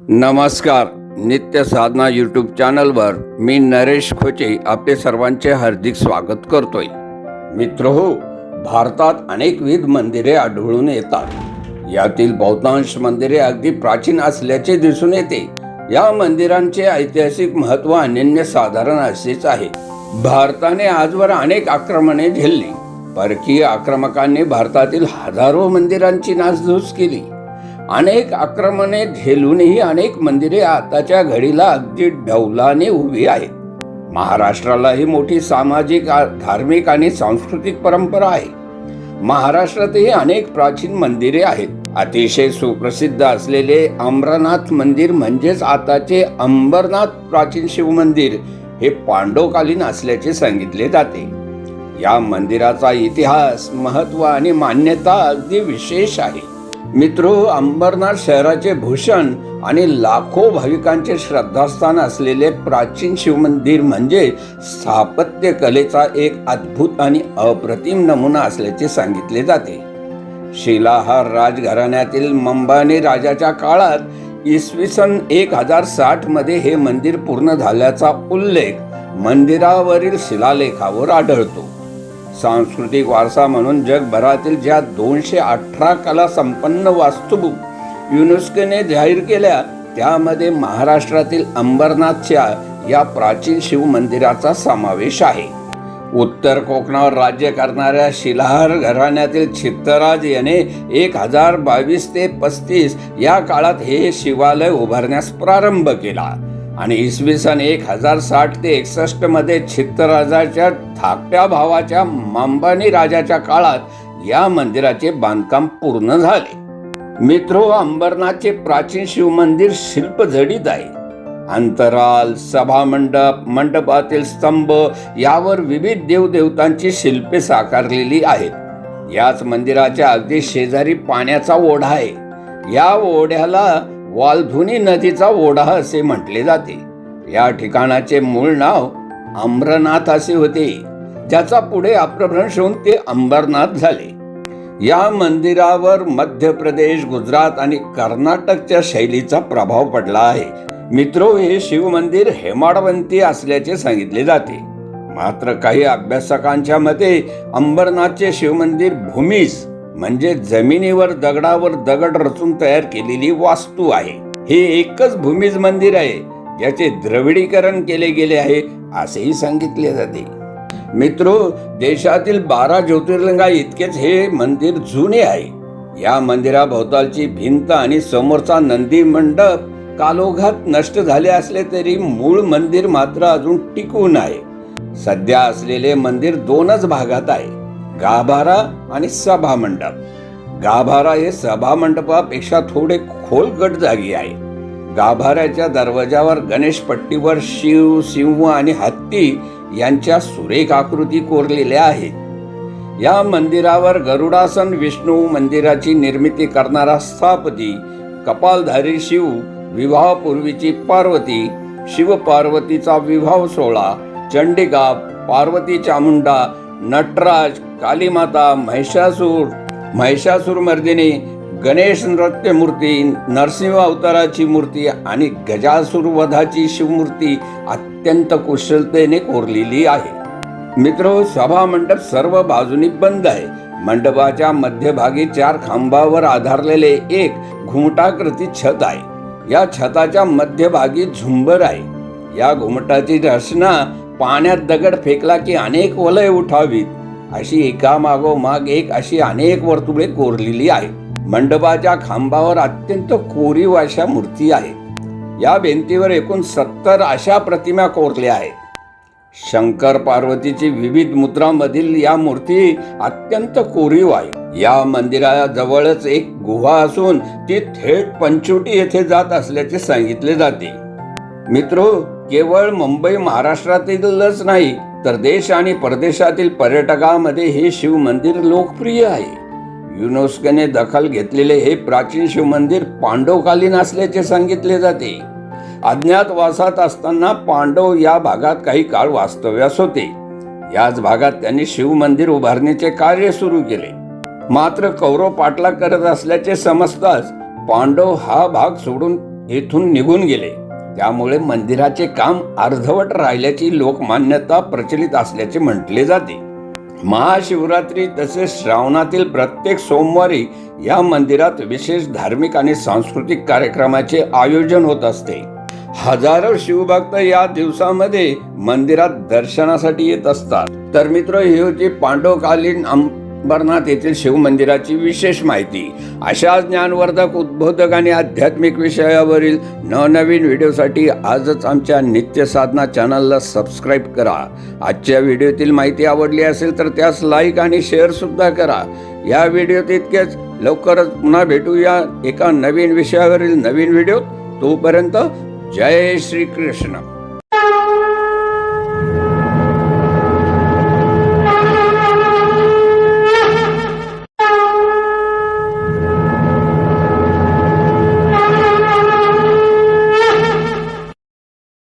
नमस्कार. नित्य साधना यूट्यूब चॅनलवर मी नरेश खोचे आपले सर्वांचे हार्दिक स्वागत करतोय. मित्र हो भारतात अनेकविध मंदिरे आढळून येतात. यातील बहुतांश मंदिरे अगदी प्राचीन असल्याचे दिसून येते. या मंदिरांचे ऐतिहासिक महत्त्व अनन्य साधारण असेच आहे. भारताने आजवर अनेक आक्रमणे झेलली. परकीय आक्रमकांनी भारतातील हजारो मंदिरांची नासधूस केली. अनेक आक्रमणे झेलूनही अनेक मंदिरे आताच्या घडीला अगदी ढवलाने उभी आहेत. महाराष्ट्राला ही मोठी सामाजिक धार्मिक आणि सांस्कृतिक परंपरा आहे. महाराष्ट्रातही अनेक प्राचीन मंदिरे आहेत. अतिशय सुप्रसिद्ध असलेले अमरनाथ मंदिर म्हणजेच आताचे अंबरनाथ प्राचीन शिव मंदिर हे पांडवकालीन असल्याचे सांगितले जाते. या मंदिराचा इतिहास महत्त्व आणि मान्यता अगदी विशेष आहे. मित्रो अंबरनाथ शहराचे भूषण आणि लाखो भाविकांचे श्रद्धास्थान असलेले प्राचीन शिवमंदिर म्हणजे स्थापत्य कलेचा एक अद्भुत आणि अप्रतिम नमुना असल्याचे सांगितले जाते. शिलाहार राजघराण्यातील मंबानी राजाच्या काळात इसवी सन एक हजार साठमध्ये हे मंदिर पूर्ण झाल्याचा उल्लेख मंदिरावरील शिलालेखावर आढळतो. सांस्कृतिक वारसा म्हणून जगभरातील ज्या दोनशे अठरा कला संपन्न वास्तुबुक युनेस्कोने जाहीर केल्या त्यामध्ये महाराष्ट्रातील अंबरनाथच्या या प्राचीन शिव मंदिराचा समावेश आहे. उत्तर कोकणावर राज्य करणाऱ्या शिलाहार घराण्यातील चित्तराज याने एक हजार बावीस ते पस्तीस या काळात हे शिवालय उभारण्यास प्रारंभ केला. आणि इसवी सन एक हजार साठ ते एकसष्टमध्ये चित्तराजाच्या धाकट्या भावाच्या मांबानी राजाच्या काळात या मंदिराचे बांधकाम पूर्ण झाले. मित्रो अंबरनाथचे प्राचीन शिवमंदिर शिल्प जडीत आहे. अंतराल सभा मंडप मंडपातील स्तंभ यावर विविध देवदेवतांची शिल्पे साकारलेली आहेत. याच मंदिराच्या अगदी शेजारी पाण्याचा ओढा आहे. या ओढ्याला वालधुनी नदीचा ओढा असे म्हटले जाते. या ठिकाणाचे मूळ नाव अमरनाथ असे होते. ज्याचा पुढे अप्रभ्रंश होऊन ते अंबरनाथ झाले. या मंदिरावर मध्य प्रदेश गुजरात आणि कर्नाटकच्या शैलीचा प्रभाव पडला आहे. मित्रो हे शिव मंदिर हेमाडवंती असल्याचे सांगितले जाते. मात्र काही अभ्यासकांच्या मते अंबरनाथचे शिवमंदिर भूमीस म्हणजे जमिनीवर दगडावर दगड रचून तयार केलेली वास्तू आहे. हे एकच भूमिज मंदिर आहे ज्याचे द्रविडीकरण केले गेले आहे असेही सांगितले जाते. मित्रो देशातील बारा ज्योतिर्लिंगा इतकेच हे मंदिर जुने आहे. या मंदिराभोवतालची भिंत आणि समोरचा नंदी मंडप कालोघात नष्ट झाले असले तरी मूळ मंदिर मात्र अजून टिकून आहे. सध्या असलेले मंदिर दोनच भागात आहे. गाभारा आणि सभा मंडप गाभारा हे सभा मंडपापेक्षा थोडे खोलगट जागी आहे. गाभाऱ्याच्या दरवाजावर गणेश पट्टीवर शिव सिंह आणि हत्ती यांच्या सुरेख आकृती कोरलेल्या आहेत. या मंदिरावर गरुडासन विष्णू मंदिराची निर्मिती करणारा स्थापती कपालधारी शिव विवाहापूर्वीची पार्वती शिव पार्वतीचा विवाह सोहळा चंडिका पार्वती चामुंडा नटराज कालीमाता महिषासूर. महिषासूर मर्दिनी गणेश नृत्य मूर्ती नरसिंह अवताराची मूर्ती आणि गजासूर वधाची शिवमूर्ती अत्यंत कुशलतेने कोरलेली आहे. मित्र सभा मंडप सर्व बाजूनी बंद आहे. मंडपाच्या मध्यभागी चार खांबावर आधारलेले एक घुमटाकृती छत आहे. या छताच्या मध्यभागी झुंबर आहे. या घुमटाची रचना पाण्यात दगड फेकला की अनेक वलय उठावीत. अशी एकामागोमाग एक अशी अनेक वर्तुळे कोरलेली आहे मंडपाच्या खांबावर अत्यंत कोरीव अशा मूर्ती आहेत. या भिंतीवर एकूण सत्तर अशा प्रतिमा कोरल्या आहेत. शंकर पार्वतीची विविध मुद्रांमधील या मूर्ती अत्यंत कोरीव आहे या मंदिराजवळच एक गुहा असून ती थेट पंचवटी येथे जात असल्याचे सांगितले जाते. मित्रो केवळ मुंबई महाराष्ट्रातीलच नाही तर देश आणि परदेशातील पर्यटकांमध्ये हे शिव मंदिर लोकप्रिय आहे. युनेस्कोने दखल घेतलेले हे प्राचीन शिवमंदिर पांडवकालीन असल्याचे सांगितले जाते. अज्ञातवासात असताना पांडव या भागात काही काळ वास्तव्यास होते. याच भागात त्यांनी शिव मंदिर उभारण्याचे कार्य सुरू केले. मात्र कौरव पाटला करत असल्याचे समजताच पांडव हा भाग सोडून येथून निघून गेले. त्यामुळे मंदिराचे काम अर्धवट राहिल्याची लोकमान्यता प्रचलित असल्याचे म्हटले जाते. महाशिवरात्री तसेच श्रावणातील प्रत्येक सोमवारी या मंदिरात विशेष धार्मिक आणि सांस्कृतिक कार्यक्रमाचे आयोजन होत असते. हजारो शिवभक्त या दिवसामध्ये मंदिरात दर्शनासाठी येत असतात. तर मित्र ही होती पांडवकालीन अंबरनाथ येथील शिव मंदिराची विशेष माहिती. अशा ज्ञानवर्धक उद्बोधक आणि आध्यात्मिक विषयावरील नवनवीन व्हिडिओसाठी आजच आमच्या नित्य साधना चॅनलला सबस्क्राईब करा. आजच्या व्हिडिओतील माहिती आवडली असेल तर त्यास लाईक आणि शेअर सुद्धा करा. या व्हिडिओत इतकेच. लवकरच पुन्हा भेटूया एका नवीन विषयावरील नवीन व्हिडिओ तोपर्यंत जय श्री कृष्ण